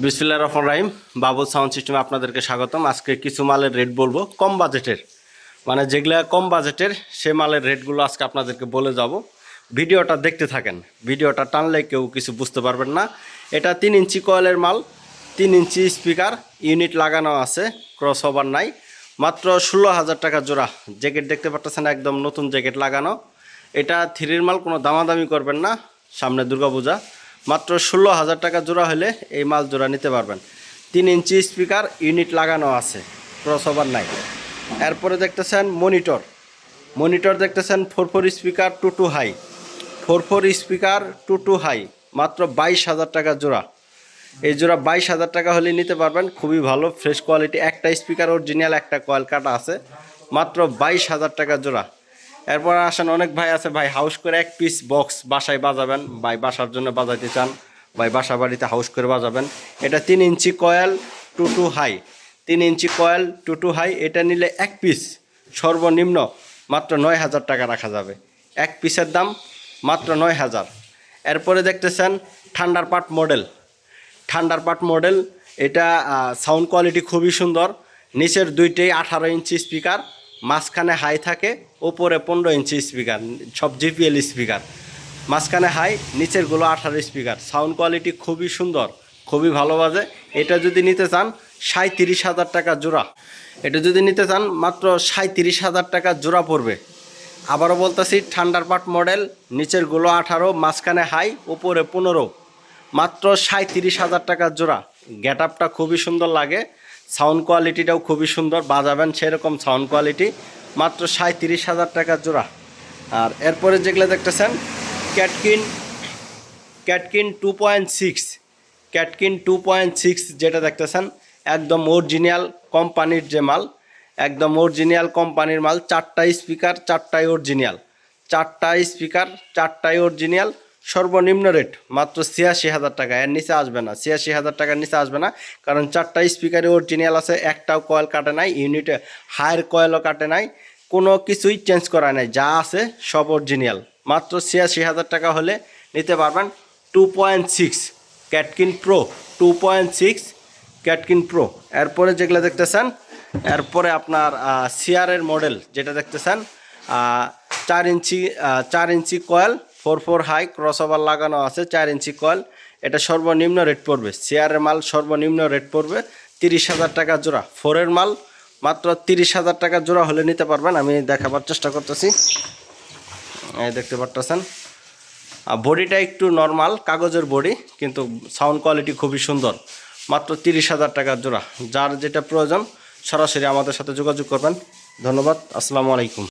বিসমিল্লা রহমান রাহিম। Babul sound সিস্টেমে আপনাদেরকে স্বাগতম। আজকে কিছু মালের রেট বলব। কম বাজেটের। মানে যেগুলা কম বাজেটের, সে মালের রেটগুলো আজকে আপনাদেরকে বলে যাব। ভিডিওটা দেখতে থাকেন। ভিডিওটা টানলে কেউ কিছু বুঝতে পারবেন না। এটা তিন ইঞ্চি কয়েলের মাল, তিন ইঞ্চি স্পিকার ইউনিট লাগানো আছে ক্রস ওভার নাই। মাত্র ষোলো হাজার টাকা জোড়া। জ্যাকেট দেখতে পাচ্ছেন, একদম নতুন জ্যাকেট লাগানো। এটা থ্রির মাল, কোনো দামাদামি করবেন না। সামনে দুর্গাপূজা। মাত্র ষোলো হাজার টাকা জোড়া হলে এই মাল জোড়া নিতে পারবেন। তিন ইঞ্চি স্পিকার ইউনিট লাগানো আছে ক্রস ওভার নাই। এরপরে দেখতেছেন মনিটর। মনিটর দেখতেছেন four four speaker two two high. Four four speaker two two high, মাত্র বাইশ হাজার টাকা জোড়া। এই জোড়া বাইশ হাজার টাকা হলে নিতে পারবেন, খুবই ভালো ফ্রেশ কোয়ালিটি একটা স্পিকার অরিজিনাল একটা কয়েল কাটা আছে, মাত্র বাইশ হাজার টাকা জোড়া। এরপর আসেন অনেক ভাই আছে, ভাই হাউস করে এক পিস বক্স বাসায় বাজাবেন। ভাই, বাসার জন্য বাজাইতে চান, ভাই, বাসা বাড়িতে হাউস করে বাজাবেন। এটা তিন inch coil two two high তিন inch coil two two high এটা নিলে এক পিস সর্বনিম্ন মাত্র নয় হাজার টাকা রাখা যাবে। এক পিসের দাম মাত্র নয় হাজার। এরপরে দেখতেছেন ঠান্ডার পাট মডেল ঠান্ডার পাট মডেল এটা সাউন্ড কোয়ালিটি খুবই সুন্দর। নিচের দুইটাই আঠারো ইঞ্চি স্পিকার মাঝখানে হাই থাকে ওপরে পনেরো ইঞ্চি স্পিকার সব জিপিএল স্পিকার মাঝখানে হাই নিচেরগুলো আঠারো স্পিকার সাউন্ড কোয়ালিটি খুবই সুন্দর, খুবই ভালো বাজে। এটা যদি নিতে চান সাঁত্রিশ হাজার টাকা জোড়া। এটা যদি নিতে চান, মাত্র সাঁত্রিশ হাজার টাকা জোড়া পড়বে। আবারও বলতেছি ঠান্ডার পাট মডেল নিচেরগুলো আঠারো, মাঝখানে হাই ওপরে পনেরো। মাত্র সাঁত্রিশ হাজার টাকা জোড়া। গেট আপটা খুবই সুন্দর লাগে। সাউন্ড কোয়ালিটিটাও খুবই সুন্দর, বাজাবেন সেরকম সাউন্ড কোয়ালিটি। মাত্র সাঁত্রিশ হাজার টাকা জোড়া। আর এরপরে যেগুলো দেখতেছেন, ক্যাটকিন ক্যাটকিন টু পয়েন্ট সিক্স। ক্যাটকিন টু পয়েন্ট সিক্স যেটা দেখতেছেন, একদম অরিজিনাল কোম্পানির যে মাল, একদম অরিজিনাল কোম্পানির মাল, চারটা স্পিকার, চারটাই অরিজিনাল। চারটা স্পিকার, চারটাই অরিজিনাল। সর্বনিম্ন রেট মাত্র ছিয়াশি হাজার টাকা। এর নিচে আসবে না, ছিয়াশি হাজার টাকার নিচে আসবে না, কারণ চারটা স্পিকারই অরিজিনাল আছে, একটাও কয়েল কাটে নাই ইউনিটে হায়ার কয়েলও কাটে নাই, কোনো কিছুই চেঞ্জ করা নাই, যা আছে সব অরিজিনাল মাত্র ছিয়াশি হাজার টাকা হলে নিতে পারবেন টু পয়েন্ট সিক্স ক্যাটকিন প্রো টু পয়েন্ট সিক্স ক্যাটকিন প্রো এরপরে যেগুলো দেখতেছেন, এরপরে আপনার সিআরের মডেল যেটা দেখতেছেন চার ইঞ্চি চার inch coil four four high crossover লাগানো আছে, চার ইঞ্চি কয়েল এটা সর্বনিম্ন রেট পড়বে। সিআরের মাল সর্বনিম্ন রেট পড়বে তিরিশ হাজার টাকা জোড়া। ফোরের মাল মাত্র তিরিশ হাজার টাকা জোড়া হলে নিতে পারবেন। আমি দেখাবার চেষ্টা করতেছি। দেখতে পারতেছেন। আর বডিটা একটু নর্মাল কাগজের বডি, কিন্তু সাউন্ড কোয়ালিটি খুবই সুন্দর। মাত্র তিরিশ হাজার টাকার জোড়া। যার যেটা প্রয়োজন, সরাসরি আমাদের সাথে যোগাযোগ করবেন। ধন্যবাদ। আসসালামু আলাইকুম।